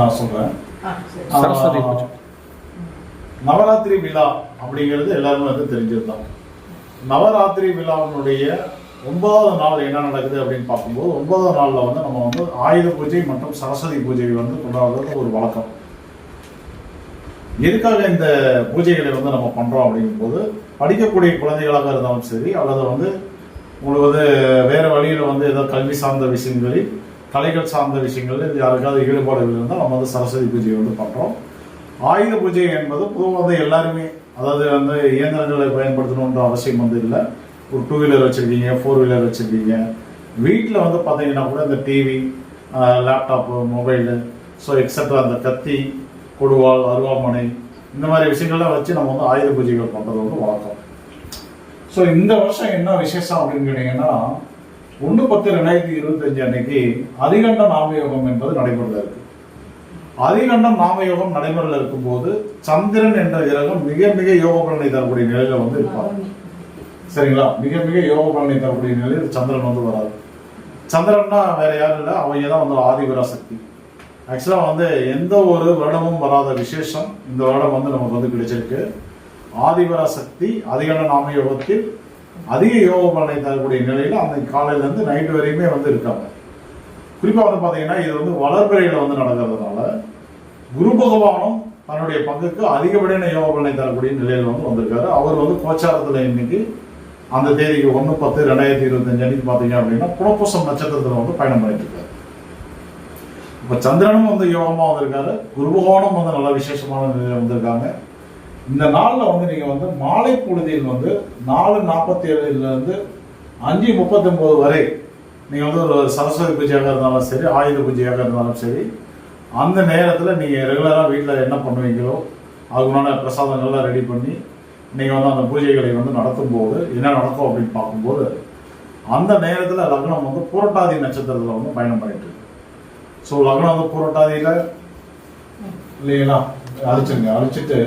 நான் சரி. சரஸ்வதி. நவராத்திரி விழா அப்படிங்கிறது எல்லாருமே வந்து தெரிஞ்சதுதான் நவராத்திரி விழாவினுடைய ஒன்பதாவது நாள் என்ன நடக்குது அப்படின்னு பார்க்கும்போது ஒன்பதாவது நாள்ல வந்து நம்ம வந்து ஆயுத பூஜை மற்றும் சரஸ்வதி பூஜை வந்து கொண்டாடுறது ஒரு வழக்கம் எதுக்காக இந்த பூஜைகளை வந்து நம்ம பண்றோம் அப்படிங்கும்போது படிக்கக்கூடிய குழந்தைகளாக இருந்தாலும் சரி அல்லது வந்து உங்களுக்கு வந்து வேற வழியில வந்து ஏதோ கல்வி சார்ந்த விஷயங்களில் கலைகள் சார்ந்த விஷயங்களில் இது யாருக்காவது ஈடுபாடுகள் இருந்தால் நம்ம வந்து சரஸ்வதி பூஜையை வந்து பண்ணுறோம் ஆயுத பூஜை என்பது பொதுவாக வந்து எல்லாருமே அதாவது வந்து இயந்திரங்களை பயன்படுத்தணுன்ற அவசியம் வந்து இல்லை. ஒரு டூ வீலர் வச்சுருக்கீங்க ஃபோர் வீலர் வச்சுருக்கீங்க. வீட்டில் வந்து பார்த்தீங்கன்னா கூட இந்த TV laptop mobile so extra அந்த கத்தி கொடுவாள் அருவாமனை இந்த மாதிரி விஷயங்கள்லாம் வச்சு நம்ம வந்து ஆயுத பூஜைகள் பண்ணுறது வந்து வழக்கம். ஸோ இந்த வருஷம் என்ன விசேஷம் அப்படின்னு கேட்டிங்கன்னா ஒன்று பத்து ரெண்டாயிரத்தி இருபத்தஞ்சு அன்னைக்கு அதிகண்ட நாமயோகம் என்பது நடைமுறையில் இருக்கு அதிகண்டம் நாமயோகம் நடைமுறையில் இருக்கும்போது சந்திரன் என்ற கிரகம் மிக மிக யோக பலனை தரக்கூடிய நிலையில வந்து இருப்பார். சரிங்களா? மிக மிக யோக பலனை தரக்கூடிய நிலையில் சந்திரன் வந்து வராது சந்திரன்னா வேற யாரும் இல்லை அவங்க தான் வந்து ஆதிபரா சக்தி. ஆக்சுவலாக வந்து எந்த ஒரு வருடமும் வராத விசேஷம் இந்த வருடம் வந்து நமக்கு வந்து கிடைச்சிருக்கு. ஆதிபரா சக்தி அதிகண்ட நாமயோகத்தில் அதிக யோக பலனை தரக்கூடிய நிலையில் அந்த காலையிலேருந்து நைட்டு வரையுமே வந்து இருக்காங்க. குறிப்பாக வந்து பார்த்தீங்கன்னா இது வந்து வளர்பிறையில் வந்து நடக்கிறதுனால குரு பகவானும் தன்னுடைய பங்குக்கு அதிகப்படியான யோக பலனை தரக்கூடிய நிலையில் வந்து வந்திருக்காரு. அவர் வந்து கோச்சாரத்தில் இன்னைக்கு அந்த தேதிக்கு ஒன்று பத்து ரெண்டாயிரத்தி இருபத்தஞ்சு அன்னைக்கு பார்த்தீங்க அப்படின்னா புனப்பூசம் நட்சத்திரத்தில் வந்து பயணம் பண்ணிட்டு இருக்காரு இப்போ சந்திரனும் வந்து யோகமாக வந்திருக்காரு. குரு பகவானும் வந்து நல்ல விசேஷமான நிலையில் வந்திருக்காங்க. இந்த நாளில் வந்து நீங்கள் வந்து மாலை பொழுதில் வந்து நாலு நாற்பத்தி ஏழுலேருந்து அஞ்சு முப்பத்தொம்போது வரை நீங்கள் வந்து ஒரு சரஸ்வதி பூஜையாக இருந்தாலும் சரி ஆயுத பூஜையாக இருந்தாலும் சரி அந்த நேரத்தில் நீங்கள் ரெகுலராக வீட்டில் என்ன பண்ணுவீங்களோ அதுக்குண்டான பிரசாதங்கள்லாம் ரெடி பண்ணி நீங்கள் வந்து அந்த பூஜைகளை வந்து நடத்தும் போது என்ன நடக்கும் அப்படின்னு பார்க்கும்போது அந்த நேரத்தில் லக்னம் வந்து புரட்டாதி நட்சத்திரத்தில் வந்து பயணம் பண்ணிட்டு இருக்கு. ஸோ லக்னம் வந்து புரட்டாதியில் இல்லைங்களா? அழிச்சிருங்க அழிச்சிட்டு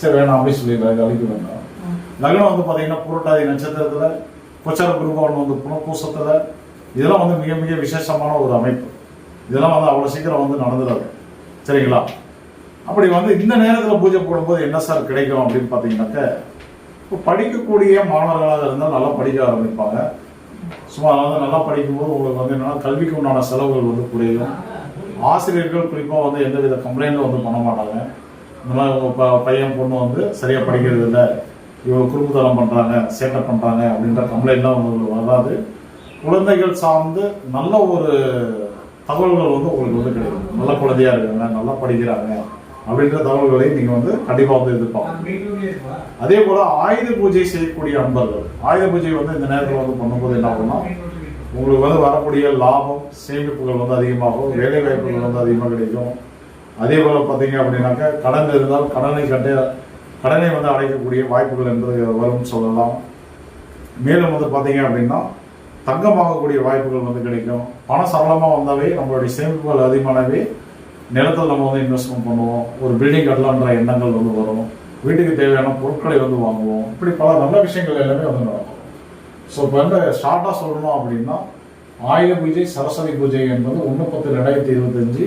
சரி வேணாம் அப்படின்னு சொல்லிடுறேன். இது அழிக்க வேண்டாம். லக்னம் வந்து பாத்தீங்கன்னா புரட்டாதி நட்சத்திரத்துல கொச்சார குருபவன் வந்து புனப்பூசத்துல இதெல்லாம் வந்து மிக மிக விசேஷமான ஒரு அமைப்பு. இதெல்லாம் வந்து அவ்வளவு சீக்கிரம் வந்து நடந்துடாது. சரிங்களா? அப்படி வந்து இந்த நேரத்துல பூஜை போடும்போது என்ன சார் கிடைக்கும் அப்படின்னு பாத்தீங்கன்னாக்க இப்போ படிக்கக்கூடிய மாணவர்களாக இருந்தால் நல்லா படிக்க ஆரம்பிப்பாங்க. சும்மா வந்து நல்லா படிக்கும்போது உங்களுக்கு வந்து என்னன்னா கல்விக்கு உண்டான செலவுகள் வந்து குறையும். ஆசிரியர்கள் குறிப்பாக வந்து எந்த வித கம்ப்ளைண்ட்டும் வந்து பண்ண மாட்டாங்க. இந்த மாதிரி உங்க ப- பையன் பொண்ணு வந்து சரியா படிக்கிறது இல்லை. இவங்க குறும்புத்தனம் பண்றாங்க சேட்டை பண்றாங்க அப்படின்ற கம்ப்ளைண்ட்லாம் உங்களுக்கு வராது. குழந்தைகள் சார்ந்து நல்ல ஒரு தகவல்கள் வந்து உங்களுக்கு வந்து கிடைக்கும். நல்ல குழந்தையா இருக்காங்க நல்லா படிக்கிறாங்க அப்படின்ற தகவல்களை நீங்க வந்து கண்டிப்பா வந்து எதிர்பார்க்கணும். அதே போல ஆயுத பூஜை செய்யக்கூடிய அன்பர்கள். ஆயுத பூஜை வந்து இந்த நேரத்தில் வந்து பண்ணும்போது என்ன ஆகும்னா உங்களுக்கு வந்து வரக்கூடிய லாபம் சேமிப்புகள் வந்து அதிகமாகும் வேலை வாய்ப்புகள் வந்து அதிகமாக கிடைக்கும். அதே போல் பார்த்தீங்க அப்படின்னாக்கா கடன் இருந்தால் கடனை கட்ட கடனை வந்து அடைக்கக்கூடிய வாய்ப்புகள் என்பது வரும்னு சொல்லலாம். மேலும் வந்து பார்த்தீங்க அப்படின்னா தங்கம் வாங்கக்கூடிய வாய்ப்புகள் வந்து கிடைக்கும். பணம் சரளமாக வந்தாவே நம்மளுடைய சேமிப்புகள் அதிகமானவே நிலத்தில் நம்ம வந்து இன்வெஸ்ட்மெண்ட் பண்ணுவோம். ஒரு பில்டிங் கட்டலான்ற எண்ணங்கள் வந்து வரும். வீட்டுக்கு தேவையான பொருட்களை வந்து வாங்குவோம். இப்படி பல நல்ல விஷயங்கள் எல்லாமே வந்து நடக்கும். ஸோ இப்போ வந்து ஷார்ட்டாக சொல்லணும் அப்படின்னா ஆயுத பூஜை சரஸ்வதி பூஜை என்பது ஒன்று பத்து ரெண்டாயிரத்தி இருபத்தஞ்சு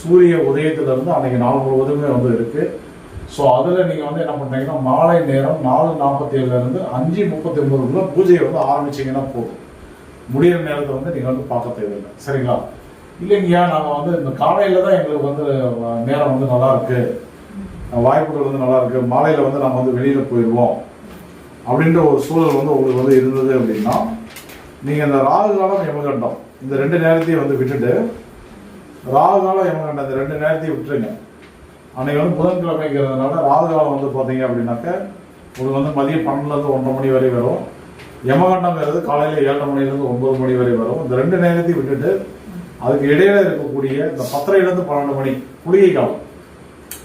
சூரிய உதயத்திலிருந்து அன்றைக்கி நாள் முழுவதுமே வந்து இருக்குது ஸோ அதில் நீங்கள் வந்து என்ன பண்ணுறீங்கன்னா மாலை நேரம் நாலு நாற்பத்தி ஏழுலேருந்து அஞ்சு முப்பத்தி ஒன்பதுக்குள்ள பூஜையை வந்து ஆரம்பிச்சிங்கன்னா போதும். முடியிற நேரத்தை வந்து நீங்கள் வந்து பார்க்க தேவையில்லை. சரிங்களா? இல்லைங்கய்யா நாங்கள் வந்து இந்த காலையில் தான் எங்களுக்கு வந்து நேரம் வந்து நல்லா இருக்குது வாய்ப்புகள் வந்து நல்லா இருக்குது மாலையில் வந்து நாங்கள் வந்து வெளியில் போயிடுவோம். அப்படின்ற ஒரு சூழல் வந்து உங்களுக்கு வந்து இருந்தது அப்படின்னா நீங்கள் இந்த ராகு காலம் யமகண்டம் இந்த ரெண்டு நேரத்தையும் வந்து விட்டுட்டு ராகு காலம் எமகண்டம் இந்த ரெண்டு நேரத்தையும் விட்டுருங்க. அன்னைக்கு வந்து புதன்கிழமைங்கிறதுனால ராகு காலம் வந்து பார்த்தீங்க அப்படின்னாக்க உங்களுக்கு வந்து மதியம் பன்னெண்டுலேருந்து ஒன்றரை மணி வரை வரும். யமகண்டம்ங்கிறது காலையில் ஏழரை மணிலேருந்து ஒன்பது மணி வரை வரும். இந்த ரெண்டு நேரத்தையும் விட்டுட்டு அதுக்கு இடையில இருக்கக்கூடிய இந்த பத்தரையிலேருந்து பன்னெண்டு மணி குளிகை காலம்.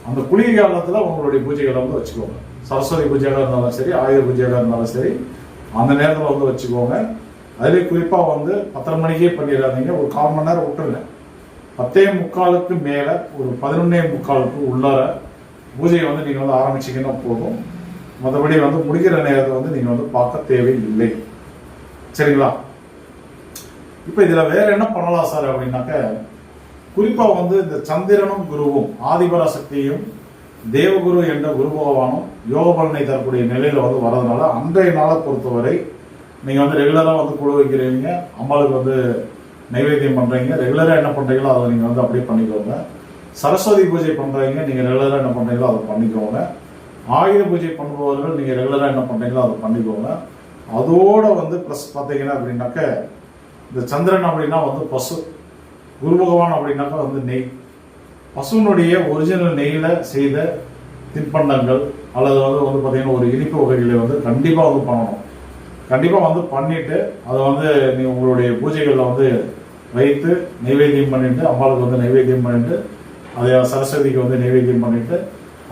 அந்த குளிகை காலத்தில் உங்களுடைய பூஜைகளை வந்து வச்சுக்கோங்க. சரஸ்வதி பூஜையாக இருந்தாலும் சரி ஆயுத பூஜையாக இருந்தாலும் சரி அந்த நேரத்தில் வந்து வச்சுக்கோங்க. அதிலே குறிப்பாக வந்து பத்தரை மணிக்கே பண்ணிடாதீங்க. ஒரு கால் மணி நேரம் விட்டுருங்க. பத்தே முக்காலுக்கு மேலே ஒரு பதினொன்னே முக்காலுக்கு உள்ளார பூஜையை வந்து நீங்கள் வந்து ஆரம்பிச்சீங்கன்னா போதும். மற்றபடி வந்து முடிக்கிற நேரத்தை வந்து நீங்கள் வந்து பார்க்க தேவையில்லை. சரிங்களா? இப்போ இதில் வேற என்ன பண்ணலாம் சார் அப்படின்னாக்க குறிப்பா வந்து இந்த சந்திரனும் குருவும் ஆதிபராசக்தியும் தேவகுரு என்ற குரு பகவானும் யோக பலனை தரக்கூடிய நிலையில வந்து வரதுனால அன்றைய நாளை பொறுத்தவரை நீங்க வந்து ரெகுலரா வந்து குழு வைக்கிறீங்க. அம்பாளுக்கு வந்து நைவேத்தியம் பண்றீங்க. ரெகுலரா என்ன பண்றீங்களோ அதை நீங்க வந்து அப்படியே பண்ணிக்கோங்க. சரஸ்வதி பூஜை பண்றீங்க நீங்க ரெகுலரா என்ன பண்றீங்களோ அதை பண்ணிக்கோங்க. ஆயுத பூஜை பண்ணுபவர்கள் நீங்க ரெகுலரா என்ன பண்றீங்களோ அதை பண்ணிக்கோங்க. அதோட வந்து ப்ளஸ் பார்த்தீங்கன்னா அப்படின்னாக்க இந்த சந்திரன் அப்படின்னா வந்து பசு. குரு பகவான் அப்படின்னாக்கா வந்து நெய். பசுவினுடைய ஒரிஜினல் நெய்யில செய்த தின்பண்டங்கள் அல்லது வந்து வந்து பார்த்தீங்கன்னா ஒரு இனிப்பு வகைகளை வந்து கண்டிப்பாக வந்து பண்ணணும். கண்டிப்பாக வந்து பண்ணிட்டு அதை வந்து நீங்கள் உங்களுடைய பூஜைகளில் வந்து வைத்து நைவேத்தியம் பண்ணிட்டு அம்பாளுக்கு வந்து நைவேத்தியம் பண்ணிட்டு அதை சரஸ்வதிக்கு வந்து நைவேத்தியம் பண்ணிட்டு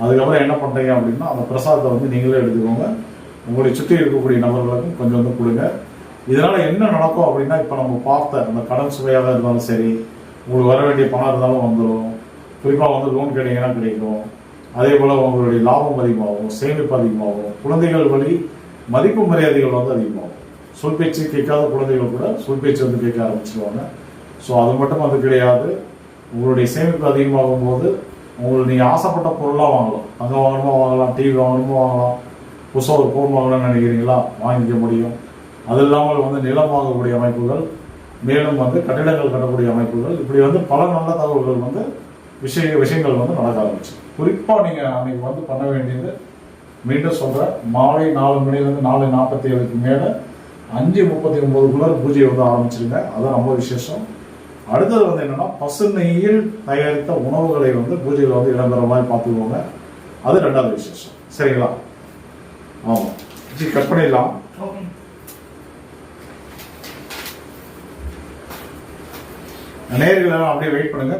அதுக்கப்புறம் என்ன பண்ணுறீங்க அப்படின்னா அந்த பிரசாதத்தை வந்து நீங்களே எடுத்துக்கோங்க. உங்களை சுற்றி இருக்கக்கூடிய நபர்களுக்கும் கொஞ்சம் வந்து கொடுங்க. இதனால் என்ன நடக்கும் அப்படின்னா இப்போ நம்ம பார்த்த அந்த கடன் சுவையாக இருந்தாலும் சரி உங்களுக்கு வர வேண்டிய பணம் இருந்தாலும் வந்துடும் குறிப்பாக வந்து லோன் கேட்டீங்கன்னா கிடைக்கும். அதே போல் உங்களுடைய லாபம் அதிகமாகும் சேமிப்பு அதிகமாகும் குழந்தைகள் வழி மதிப்பு மரியாதைகள் வந்து அதிகமாகும். சொல் பேச்சு கேட்காத குழந்தைகள் கூட சொல் பேச்சு வந்து கேட்க ஆரம்பிச்சிருவாங்க. ஸோ அது மட்டும் அது கிடையாது. உங்களுடைய சேமிப்பு அதிகமாகும் போது உங்களுக்கு நீங்கள் ஆசைப்பட்ட பொருளாக வாங்கலாம். அங்கே வாங்கணுமோ வாங்கலாம் டிவி வாங்கணுமோ வாங்கலாம் புதுசாக ஒரு ஃபோன் வாங்கணும்னு நினைக்கிறீங்களா? வாங்கிக்க முடியும். அது இல்லாமல் வந்து நிலம் வாங்கக்கூடிய அமைப்புகள் மேலும் வந்து கட்டிடங்கள் கட்டக்கூடிய அமைப்புகள் இப்படி வந்து பல நல்ல தகவல்கள் வந்து விஷய விஷயங்கள் வந்து நடக்க ஆரம்பிச்சு. குறிப்பாக நீங்கள் அன்னைக்கு வந்து பண்ண வேண்டியது மீண்டும் சொல்கிறேன் மாலை நாலு மணிலேருந்து நாலு நாற்பத்தி ஏழுக்கு மேலே அஞ்சு முப்பத்தி ஒன்பதுக்குள்ள பூஜையை வந்து ஆரம்பிச்சிருங்க. அதுதான் ரொம்ப விசேஷம். அடுத்தது வந்து என்னன்னா பசு நெய்யில் தயாரித்த உணவுகளை வந்து பூஜையில் வந்து இடம்பெற மாதிரி பார்த்துக்கோங்க. அது ரெண்டாவது விசேஷம். சரிங்களா? ஆமாம் ஜி கட் பண்ணிடலாம். நேர்கள் அப்படியே வெயிட் பண்ணுங்க.